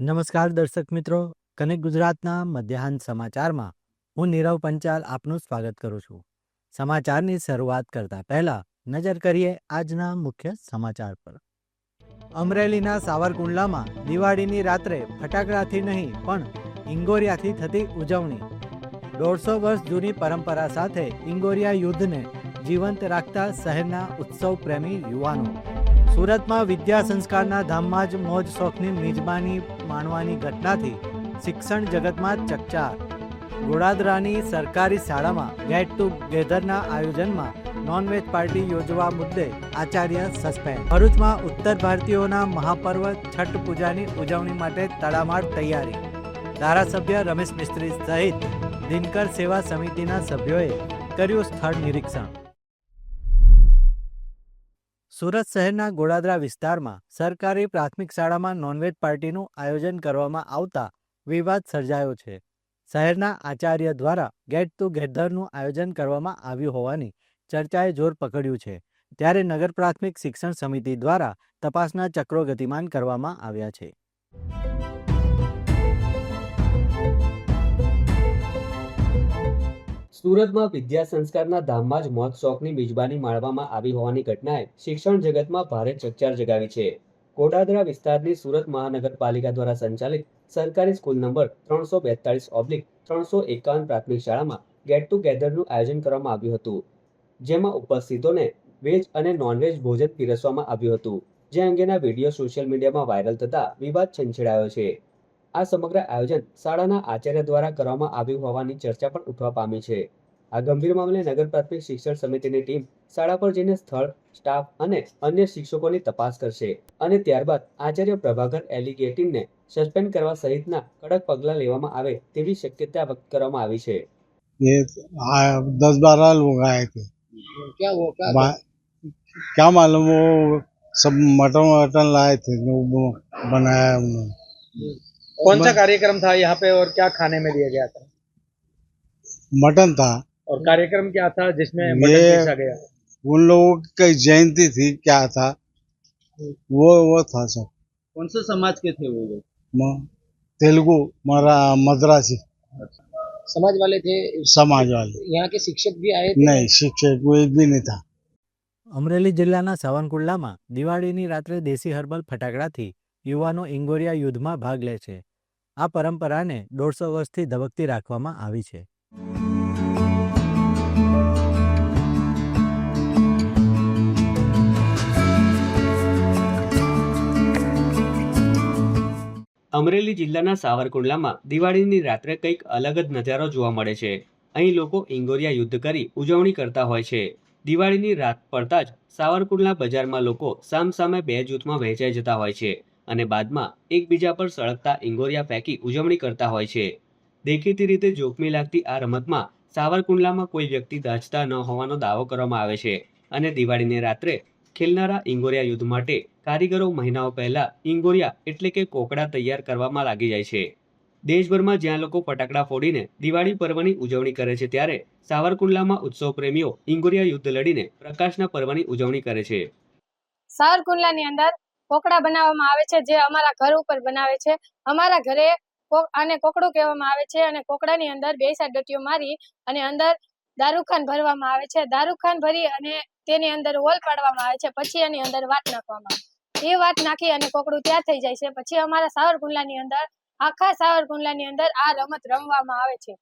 નમસ્કાર દર્શક મિત્રો, કનેક્ટ ગુજરાતના મધ્યાહન સમાચારમાં હું નીરવ પંચાલ આપનું સ્વાગત કરું છું. સમાચારની શરૂઆત કરતા પહેલા નજર કરીએ આજના મુખ્ય સમાચાર પર. અમરેલીના સાવરકુંડલામાં દિવાળીની રાત્રે ફટાકડાથી નહીં, પણ ઇંગોરિયાથી થતી ઉજવણી. દોઢસો વર્ષ જૂની પરંપરા સાથે ઇંગોરિયા યુદ્ધને જીવંત રાખતા શહેરના ઉત્સવ પ્રેમી યુવાનો. સુરતમાં વિદ્યા સંસ્કારના ધામમાં જ મોજ શોખની મિજબાની માણવાની ઘટનાથી શિક્ષણ જગતમાં ચકચાર. ગોડાદરાની સરકારી શાળામાં ગેટ ટુગેધરના આયોજનમાં નોનવેજ પાર્ટી યોજવા મુદ્દે આચાર્ય સસ્પેન્ડ. ભરૂચમાં ઉત્તર ભારતીયોના મહાપર્વ છઠ પૂજાની ઉજવણી માટે તડામાર તૈયારી. ધારાસભ્ય રમેશ મિસ્ત્રી સહિત દિનકર સેવા સમિતિના સભ્યોએ કર્યું સ્થળ નિરીક્ષણ. સુરત શહેરના ગોડાદરા વિસ્તારમાં સરકારી પ્રાથમિક શાળામાં નોનવેજ પાર્ટીનું આયોજન કરવામાં આવતા વિવાદ સર્જાયો છે. શહેરના આચાર્ય દ્વારા ગેટ ટુ ગેધરનું આયોજન કરવામાં આવ્યું હોવાની ચર્ચાએ જોર પકડ્યું છે. ત્યારે નગર પ્રાથમિક શિક્ષણ સમિતિ દ્વારા તપાસના ચક્રો ગતિમાન કરવામાં આવ્યા છે. સુરતમાં વિદ્યા સંસ્કારના ધામમાં જ મોત શોખની મિજબાની માણવામાં આવી હોવાની ઘટનાએ શિક્ષણ જગતમાં ભારે ચકચાર જગાવી છે. કોડાદરા વિસ્તારની સુરત મહાનગરપાલિકા દ્વારા સંચાલિત સરકારી સ્કૂલ નંબર ત્રણસો બેતાળીસ ઓબ્લિક ત્રણસો એકાવન પ્રાથમિક શાળામાં ગેટ ટુગેધરનું આયોજન કરવામાં આવ્યું હતું. જેમાં ઉપસ્થિતોને વેજ અને નોનવેજ ભોજન પીરસવામાં આવ્યું હતું. જે અંગેના વીડિયો સોશિયલ મીડિયામાં વાયરલ થતા વિવાદ છંછેડાયો છે. આ સમગ્ર આયોજન શાળાના આચાર્ય દ્વારા કરવામાં આવ્યું હોવાની ચર્ચા પણ ઉઠવા પામી છે આ ગંભીર મામલે નગર પ્રાથમિક શિક્ષણ સમિતિની ટીમ શાળા પર જઈને સ્થળ સ્ટાફ અને અન્ય શિક્ષકોની તપાસ કરશે અને ત્યારબાદ આચાર્ય પ્રભાકર એલિગેટિનને સસ્પેન્ડ કરવા સહિતના કડક પગલાં લેવામાં આવે તેવી શક્યતા વ્યક્ત કરવામાં આવી છે ये आ, दस बारह लोग आए थे क्या वो क्या बा- क्या मालूम वो सब मटन वटन लाए थे जो वो बनाया उन्होंने कौन सा कार्यक्रम था यहाँ पे और क्या खाने में दिया गया था मटन था और कार्यक्रम क्या था जिसमें मटन ये- पीसा गया उन लोगों की जयंती थी क्या था वो वो था सब कौन से समाज के थे वो लोग म- तेलुगु मरा मद्रासी समाज वाले थे समाज वाले यहाँ के शिक्षक भी आए नहीं शिक्षक वो एक भी नहीं था અમરેલી જિલ્લાના સાવરકુંડલામાં દિવાળીની રાત્રે દેશી હર્બલ ફટાકડાથી યુવાનો ઇંગોરિયા યુદ્ધમાં ભાગ લે છે આ પરંપરાને દોઢસો વર્ષથી ધબકતી રાખવામાં આવી છે. અમરેલી જિલ્લાના સાવરકુંડલામાં દિવાળીની રાત્રે કંઈક અલગ જ નજારો જોવા મળે છે. અહીં લોકો ઇંગોરિયા યુદ્ધ કરી ઉજવણી કરતા હોય છે. દિવાળીની રાત પડતા જ સાવરકુંડલા બજારમાં લોકો સામસામે બે જૂથમાં વહેંચાઈ જતા હોય છે. અને બાદમાં એકબીજા પર સળગતા ઇંગોરિયા ફેંકી ઉજવણી કરતા હોય છે. દેખીતી રીતે જોખમી લાગતી આ રમતમાં સાવરકુંડલામાં કોઈ વ્યક્તિ દાજતા ન હોવાનો દાવો કરવામાં આવે છે અને દિવાળીની રાત્રે ખેલનારા ઇંગોરિયા યુદ્ધ માટે કારીગરો મહિનાઓ પહેલા ઇંગોરિયા એટલે કે કોકડા તૈયાર કરવામાં લાગી જાય છે. દેશભરમાં જ્યાં લોકો ફટાકડા ફોડીને દિવાળી પર્વની ઉજવણી કરે છે ત્યારે સાવરકુંડલામાં ઉત્સવ પ્રેમીઓ ઇંગોરિયા યુદ્ધ લડીને પ્રકાશના પર્વની ઉજવણી કરે છે. સાવરકુંડલાની અંદર કોકડા બનાવવામાં આવે છે, જે અમારા ઘર ઉપર બનાવે છે. અમારા ઘરે આને કોકડું કહેવામાં આવે છે અને કોકડાની અંદર બે સાત ડટીઓ મારી અને અંદર દારૂખાન ભરવામાં આવે છે. દારૂખાન ભરી અને તેની અંદર હોલ પાડવામાં આવે છે. પછી એની અંદર વાત નાખવામાં આવે. એ વાત નાખી અને કોકડું તૈયાર થઈ જાય છે. પછી અમારા સાવરકુંડલાની અંદર આખા સાવરકુંડલાની અંદર આ રમત રમવામાં આવે છે.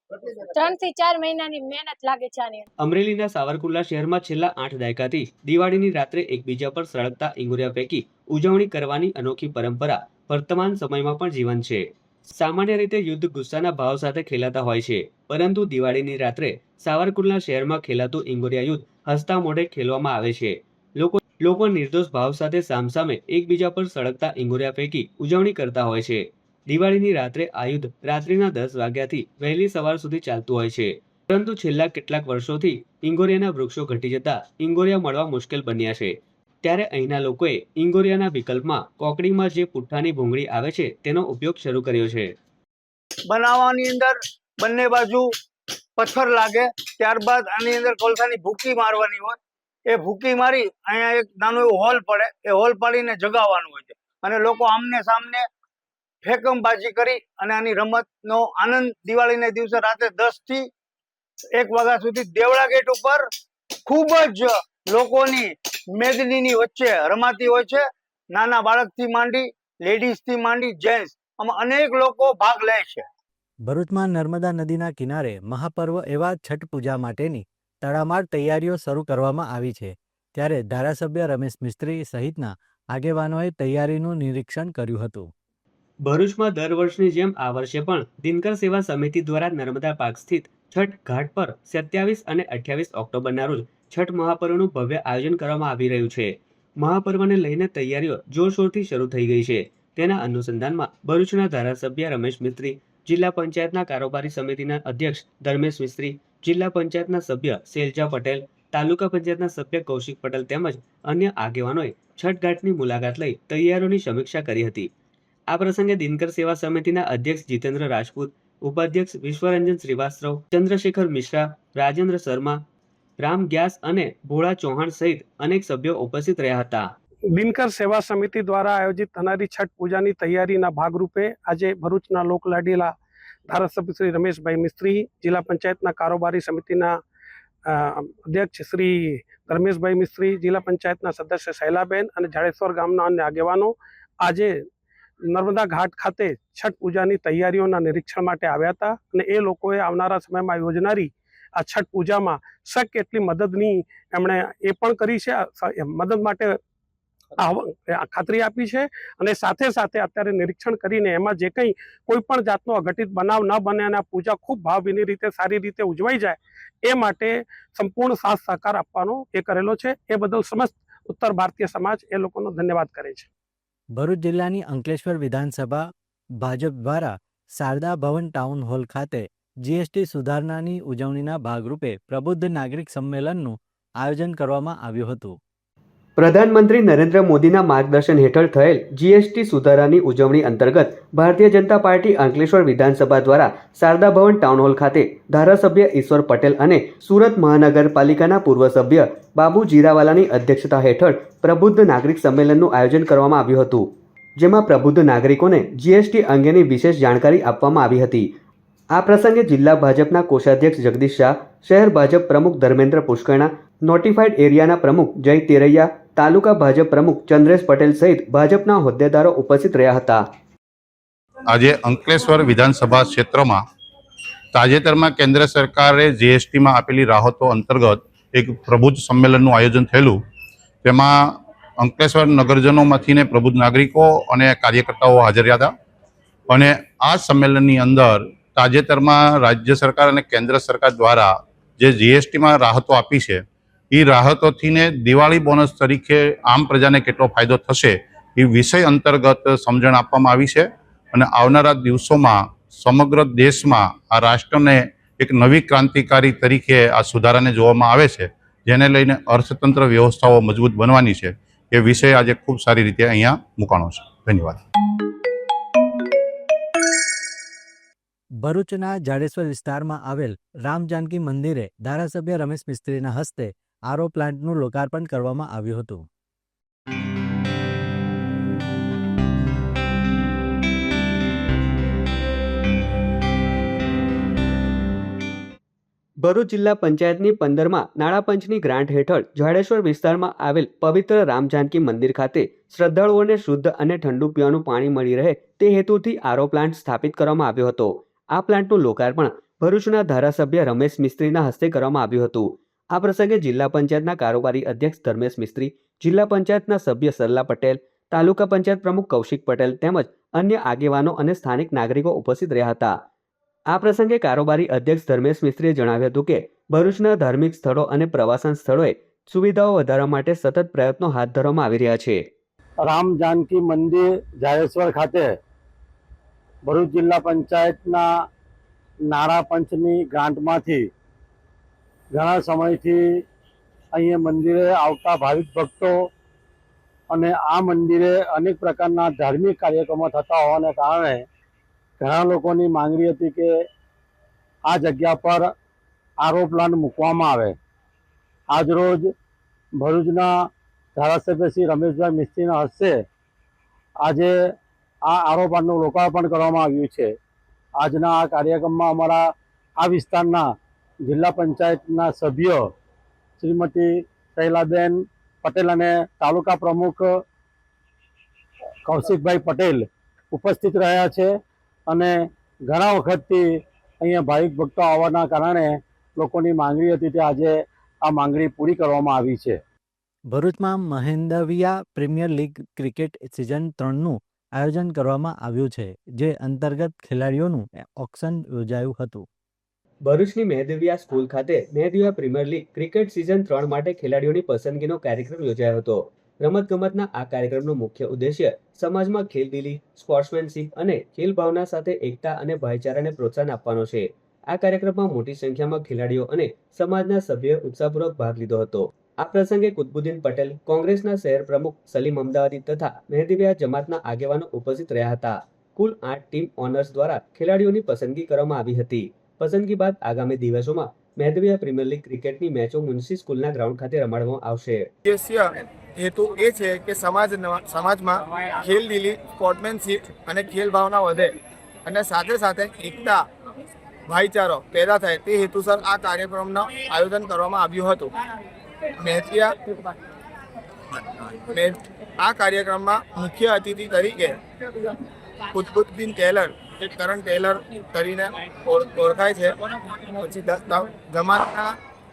ત્રણથી ચાર મહિનાની મહેનત લાગે છે આની અમરેલીના સાવરકુંડલા શહેરમાં છેલ્લા આઠ દાયકાથી દિવાળીની રાત્રે એકબીજા પર સળગતા ઇંગુરિયા પૈકી ઉજવણી કરવાની અનોખી પરંપરા વર્તમાન સમયમાં પણ જીવન છે. સામાન્ય રીતે યુદ્ધ ગુસ્સાના ભાવ સાથે ખેલાતા હોય છે, પરંતુ દિવાળીની રાત્રે સાવરકુંડલા શહેરમાં ખેલાતું ઇંગોરિયા યુદ્ધ હસતા મોઢે ખેલવામાં આવે છે. લોકો લોકો નિર્દોષ ભાવ સાથે સામસામે એકબીજા પર સળગતા ઇંગોરિયા પૈકી ઉજવણી કરતા હોય છે. દિવાળીની રાત્રે આ યુદ્ધ રાત્રિના દસ વાગ્યાથી વહેલી સવાર સુધી ચાલતું હોય છે. પરંતુ છેલ્લા કેટલાક વર્ષોથી ઇંગોરિયાના વૃક્ષો ઘટી જતા ઇંગોરિયા મળવા મુશ્કેલ બન્યા છે. ત્યારે અહીંના લોકોએ ઇંગોરિયાના વિકલ્પમાં કોકડીમાં જે પુઠ્ઠાની ભૂંગળી આવે છે તેનો ઉપયોગ શરૂ કર્યો છે. બનાવવાની અંદર બંને બાજુ પથ્થર લાગે, ત્યારબાદ આની અંદર કોલસાની ભૂકી મારવાની હોય. એ ભૂકી મારી અહીંયા એક નાનો એવો હોલ પડે, એ હોલ પાડીને જગાવવાનું હોય છે. અને લોકો આમને સામને ફેકમબાજી કરી અને આની રમતનો આનંદ દિવાળીના દિવસે રાતે દસથી એક વાગ્યા સુધી દેવળા ગેટ ઉપર ખૂબ જ લોકોની મેદનીની વચ્ચે રમાતી હોય છે. નાના બાળકથી માંડી, લેડીઝથી માંડી, જેન્ટ્સ, આમાં અનેક લોકો ભાગ લે છે. ભરૂચમાં નર્મદા નદીના કિનારે મહાપર્વ એવા છઠ પૂજા માટેની તડામાર તૈયારીઓ શરૂ કરવામાં આવી છે. ત્યારે ધારાસભ્ય રમેશ મિસ્ત્રી સહિતના આગેવાનોએ તૈયારીનું નિરીક્ષણ કર્યું હતું. ભરૂચમાં દર વર્ષની જેમ આ વર્ષે પણ દિનકર સેવા સમિતિ દ્વારા નર્મદા પાર્ક સ્થિત છઠ ઘાટ પર સત્યાવીસ અને અઠ્યાવીસ ઓક્ટોબરના રોજ છઠ મહાપર્વનું ભવ્ય આયોજન કરવામાં આવી રહ્યું છે. મહાપર્વને લઈને તૈયારીઓ જોરશોરથી શરૂ થઈ ગઈ છે. તેના અનુસંધાનમાં ભરૂચના ધારાસભ્ય રમેશ મિસ્ત્રી, જિલ્લા પંચાયતના કારોબારી સમિતિના અધ્યક્ષ ધર્મેશ મિસ્ત્રી, જિલ્લા પંચાયતના સભ્ય શૈલજા પટેલ, તાલુકા પંચાયતના સભ્ય કૌશિક પટેલ તેમજ અન્ય આગેવાનોએ છઠ ઘાટની મુલાકાત લઈ તૈયારીઓની સમીક્ષા કરી હતી. આ પ્રસંગે દિનકર સેવા સમિતિના અધ્યક્ષ જીતેન્દ્ર રાજપૂત, ઉપાધ્યક્ષ વિશ્વરંજન શ્રીવાસ્તવ, ચંદ્રશેખર મિશ્રા, રાજેન્દ્ર શર્મા, રામ ગ્યાસ અને ભોળા ચૌહાણ સહિત અનેક સભ્યો ઉપસ્થિત રહ્યા હતા. દિનકર સેવા સમિતિ દ્વારા આયોજિત થનારી છઠ પૂજાની તૈયારીના ભાગરૂપે આજે ભરૂચના લોકલાડીલા ધારાસભ્ય શ્રી રમેશભાઈ મિસ્ત્રી, જિલ્લા પંચાયતના કારોબારી સમિતિના અધ્યક્ષ શ્રી ધર્મેશભાઈ મિસ્ત્રી, જિલ્લા પંચાયતના સદસ્ય શૈલાબેન અને જાડેશ્વર ગામના અન્ય આગેવાનો આજે નર્મદા ઘાટ ખાતે છઠ પૂજાની તૈયારીઓના નિરીક્ષણ માટે આવ્યા હતા અને એ લોકોએ આવનારા સમયમાં યોજનારી આ છઠ પૂજામાં શક્ય એટલી મદદની એમણે એ પણ કરી છે મદદ માટે ખાતરી આપી છે અને સાથે સાથે અત્યારે નિરીક્ષણ કરીને એમાં જે કંઈ કોઈ પણ જાતનો અઘટિત બનાવ ન બને અને આ પૂજા ખૂબ ભાવભીની રીતે સારી રીતે ઉજવાઈ જાય એ માટે સંપૂર્ણ સાથ સહકાર આપવાનો એ કરેલો છે. એ બદલ સમસ્ત ઉત્તર ભારતીય સમાજ એ લોકોનો ધન્યવાદ કરે છે. ભરૂચ જિલ્લાની અંકલેશ્વર વિધાનસભા ભાજપ દ્વારા શારદા ભવન ટાઉન હોલ ખાતે જીએસટી સુધારણાની ઉજવણીના ભાગરૂપે પ્રબુદ્ધ નાગરિક સંમેલનનું આયોજન કરવામાં આવ્યું હતું. પ્રધાનમંત્રી નરેન્દ્ર મોદીના માર્ગદર્શન હેઠળ થયેલ જીએસટી સુધારાની ઉજવણી અંતર્ગત ભારતીય જનતા પાર્ટી અંકલેશ્વર વિધાનસભા દ્વારા શારદા ભવન ટાઉન હોલ ખાતે ધારાસભ્ય ઈશ્વર પટેલ અને સુરત મહાનગરપાલિકાના પૂર્વ સભ્ય બાબુ જીરાવાલાની અધ્યક્ષતા હેઠળ પ્રબુદ્ધ નાગરિક સંમેલનનું આયોજન કરવામાં આવ્યું હતું, જેમાં પ્રબુદ્ધ નાગરિકોને જીએસટી અંગેની વિશેષ જાણકારી આપવામાં આવી હતી. આ પ્રસંગે જિલ્લા ભાજપના કોષાધ્યક્ષ જગદીશ શાહ, શહેર ભાજપ પ્રમુખ ધર્મેન્દ્ર પુષ્કરણા નોટિફાઈડ એરિયાના પ્રમુખ જય તેરૈયા તાલુકા ભાજપ પ્રમુખ ચંદ્રેશ પટેલ સહિત ભાજપના હોદ્દેદારો ઉપસ્થિત રહ્યા હતા. આજે અંકલેશ્વર વિધાનસભા ક્ષેત્રમાં તાજેતરમાં કેન્દ્ર સરકારે જીએસટીમાં આપેલી રાહતો અંતર્ગત એક પ્રબુદ્ધ સંમેલનનું આયોજન થયેલું. તેમાં અંકલેશ્વર નગરજનોમાંથીને પ્રબુદ્ધ નાગરિકો અને કાર્યકર્તાઓ હાજર હતા. અને આ સંમેલનની અંદર તાજેતરમાં રાજ્ય સરકાર અને કેન્દ્ર સરકાર દ્વારા જે જીએસટીમાં રાહતો આપી છે એ રાહતોથીને દિવાળી બોનસ તરીકે આમ પ્રજાને કેટલો ફાયદો થશે એ વિષય અંતર્ગત સમજણ આપવામાં આવી છે. અને આવનારા દિવસોમાં સમગ્ર દેશમાં આ રાષ્ટ્રને એક નવી ક્રાંતિકારી તરીકે આ સુધારાને જોવામાં આવે છે, જેને લઈને અર્થતંત્ર વ્યવસ્થાઓ મજબૂત બનવાની છે. એ વિષય આજે ખૂબ સારી રીતે અહીંયા મુકાણો છે. ધન્યવાદ. ભરૂચના જાડેશ્વર વિસ્તારમાં આવેલ રામ જાનકી મંદિરે ધારાસભ્ય રમેશ મિસ્ત્રીના હસ્તે આરો પ્લાન્ટનું લોકાર્પણ કરવામાં આવ્યું હતું. ભરૂચ જિલ્લા પંચાયતની પંદરમાં નાણાપંચની ગ્રાન્ટ હેઠળ જાડેશ્વર વિસ્તારમાં આવેલ પવિત્ર રામ જાનકી મંદિર ખાતે શ્રદ્ધાળુઓને શુદ્ધ અને ઠંડુ પીવાનું પાણી મળી રહે તે હેતુથી આરો પ્લાન્ટ સ્થાપિત કરવામાં આવ્યો હતો. આ પ્લાન્ટનું લોકાર્પણ ભરૂચના ધારાસભ્ય રમેશ મિસ્ત્રીના હસ્તે કરવામાં આવ્યું હતું. આ પ્રસંગે જિલ્લા પંચાયતના કારોબારી અધ્યક્ષ ધર્મેશ મિસ્ત્રી, જિલ્લા પંચાયતના સભ્ય સરલા પટેલ, તાલુકા પંચાયત પ્રમુખ કૌશિક પટેલ તેમજ અન્ય આગેવાનો અને સ્થાનિક નાગરિકો ઉપસ્થિત રહ્યા હતા. આ પ્રસંગે કારોબારી અધ્યક્ષ ધર્મેશ મિસ્ત્રીએ જણાવ્યું હતું કે, ભરૂચના ધાર્મિક સ્થળો અને પ્રવાસન સ્થળોએ સુવિધાઓ વધારવા માટે સતત પ્રયત્નો હાથ ધરવામાં આવી રહ્યા છે. રામ જાનકી મંદિર જાડેશ્વર ખાતે ભરૂચ જિલ્લા પંચાયતના નાણાં પંચની ગ્રાન્ટમાંથી ઘણા સમયથી અહીંયા મંદિરે આવતા ભાવિક ભક્તો અને આ મંદિરે અનેક પ્રકારના ધાર્મિક કાર્યક્રમો થતા હોવાને કારણે ઘણા લોકોની માંગણી હતી કે આ જગ્યા પર આરો પ્લાન્ટ મૂકવામાં આવે. આજરોજ ભરૂચના ધારાસભ્ય શ્રી રમેશભાઈ મિસ્ત્રીના હસ્તે આજે આ આરોપણનું લોકાર્પણ કરવામાં આવ્યું છે. આજના આ કાર્યક્રમમાં અમારા આ વિસ્તારના જિલ્લા પંચાયતના સભ્યો શ્રીમતી શૈલાબેન પટેલ અને તાલુકા પ્રમુખ કૌશિકભાઈ પટેલ ઉપસ્થિત રહ્યા છે અને ઘણા વખતથી અહીંયા ભાવિક ભક્તો આવવાના કારણે લોકોની માંગણી હતી તે આજે આ માંગણી પૂરી કરવામાં આવી છે. ભરૂચમાં Mahedavia premier league cricket season ત્રણનું આયોજન કરવામાં આવ્યું છે, જે અંતર્ગત ખેલાડીઓનું ઓક્શન યોજાયું હતું. ભરૂચની મહેદવિયા સ્કૂલ ખાતે Mahedavia premier league cricket season ત્રણ માટે ખેલાડીઓની પસંદગીનો કાર્યક્રમ યોજાયો હતો. રમતગમતના આ કાર્યક્રમનો મુખ્ય ઉદ્દેશ્ય સમાજમાં ખેલદિલી સ્પોર્ટ્સમેનશીપ અને ખેલ ભાવના સાથે એકતા અને ભાઈચારાને પ્રોત્સાહન આપવાનો છે. આ કાર્યક્રમમાં મોટી સંખ્યામાં ખેલાડીઓ અને સમાજના સભ્યોએ ઉત્સાહપૂર્વક ભાગ લીધો હતો. આ પ્રસંગે કુતબુદ્દીન પટેલ, કોંગ્રેસના શહેર પ્રમુખ સલીમ અમદાવાદી તથા મહેદવિયા જમાતના આગેવાનો ઉપસ્થિત રહ્યા હતા. કુલ આઠ ટીમ ઓનર્સ દ્વારા ખેલાડીઓની પસંદગી કરવામાં આવી હતી. પસંદગી બાદ આગામી દિવસોમાં મહેદવિયા પ્રીમિયર લીગ ક્રિકેટની મેચો મુનસી સ્કૂલના ગ્રાઉન્ડ ખાતે રમાડવામાં આવશે. ઉદ્દેશ્ય હેતુ એ છે કે સમાજ સમાજમાં ખેલદિલી સ્પોર્ટમેનશીપ અને ખેલ ભાવના વધે અને સાથે સાથે એકતા, ભાઈચારો પેદા થાય તે હેતુસર આ કાર્યક્રમનું આયોજન કરવામાં આવ્યું હતું. મહેતિયા આ કાર્યક્રમમાં મુખ્ય અતિથિ તરીકે કુતબુદ્દીન ટેલર જે કરણ ટેલર કરીને ઓળખાય છે. પછી જમાતના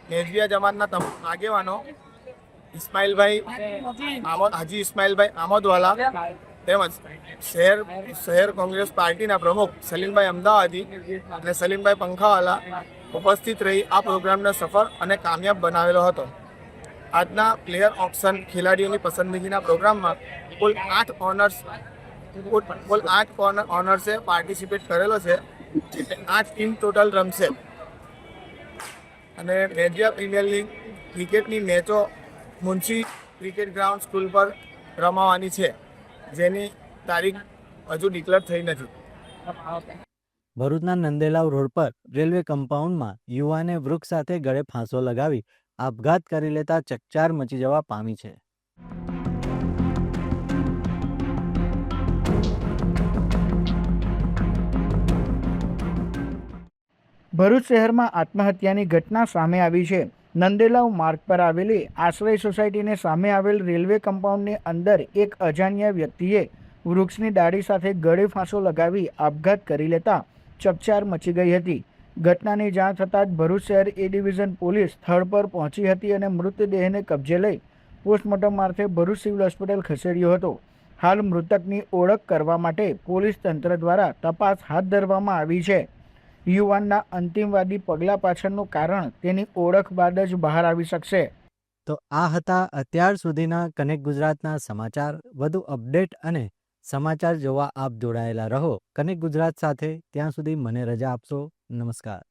મેજવિયા જમાતના તમામ આગેવાનો ઇસ્માઇલભાઈ આમોદ, હાજી ઇસ્માઇલભાઈ આમોદવાલા તેમજ શહેર શહેર કોંગ્રેસ પાર્ટીના પ્રમુખ સલીમભાઈ અમદાવાદી અને સલીમભાઈ પંખાવાલા ઉપસ્થિત રહી આ પ્રોગ્રામને સફળ અને કામયાબ બનાવેલો હતો. આજના પ્લેયર ઓપ્શન ખેલાડીઓની પસંદગીના પ્રોગ્રામમાં કુલ આઠ ઓનર્સ કુલ આઠ ઓનર્સે પાર્ટિસિપેટ કરેલો છે. આઠ ટીમ ટોટલ રમશે. અને મેજર પ્રીમિયર લીગ ક્રિકેટની મેચો મુનશી ક્રિકેટ ગ્રાઉન્ડ સ્કૂલ પર રમાવાની છે. જેની તારીખ હજુ ડિક્લેર થઈ નથી. ભરૂચના નંદેલાવ રોડ પર રેલવે કમ્પાઉન્ડમાં યુવાને વૃક્ષ સાથે ગળે ફાંસો લગાવી આપઘાત કરી લેતા ચકચાર મચી જવા પામી છે. ભરૂચ શહેરમાં આત્મહત્યાની ઘટના સામે આવી છે. નંદેલાવ માર્ગ પર આવેલી આશ્રય સોસાયટીને સામે આવેલ રેલવે કમ્પાઉન્ડની અંદર એક અજાણ્યા વ્યક્તિએ વૃક્ષની ડાળી સાથે ગળે ફાંસો લગાવી આપઘાત કરી લેતા ચકચાર મચી ગઈ હતી. ઘટનાની જાણ થતાં જ ભરૂચ શહેર એ ડિવિઝન પોલીસ સ્થળ પર પહોંચી હતી અને મૃતદેહને કબજે લઈ પોસ્ટમોર્ટમ મારફતે ભરૂચ સિવિલ હોસ્પિટલ ખસેડ્યો હતો. હાલ મૃતકની ઓળખ કરવા માટે પોલીસ તંત્ર દ્વારા તપાસ હાથ ધરવામાં આવી છે. યુવાનના અંતિમવાદી પગલાં પાછળનું કારણ તેની ઓળખ બાદ જ બહાર આવી શકશે. તો આ હતા અત્યાર સુધીના કનેક્ટ ગુજરાતના સમાચાર. વધુ અપડેટ અને સમાચાર જોવા આપ જોડાયેલા રહો. કનેક્ટ ગુજરાત સાથે ત્યાં સુધી મને રજા આપશો. નમસ્કાર.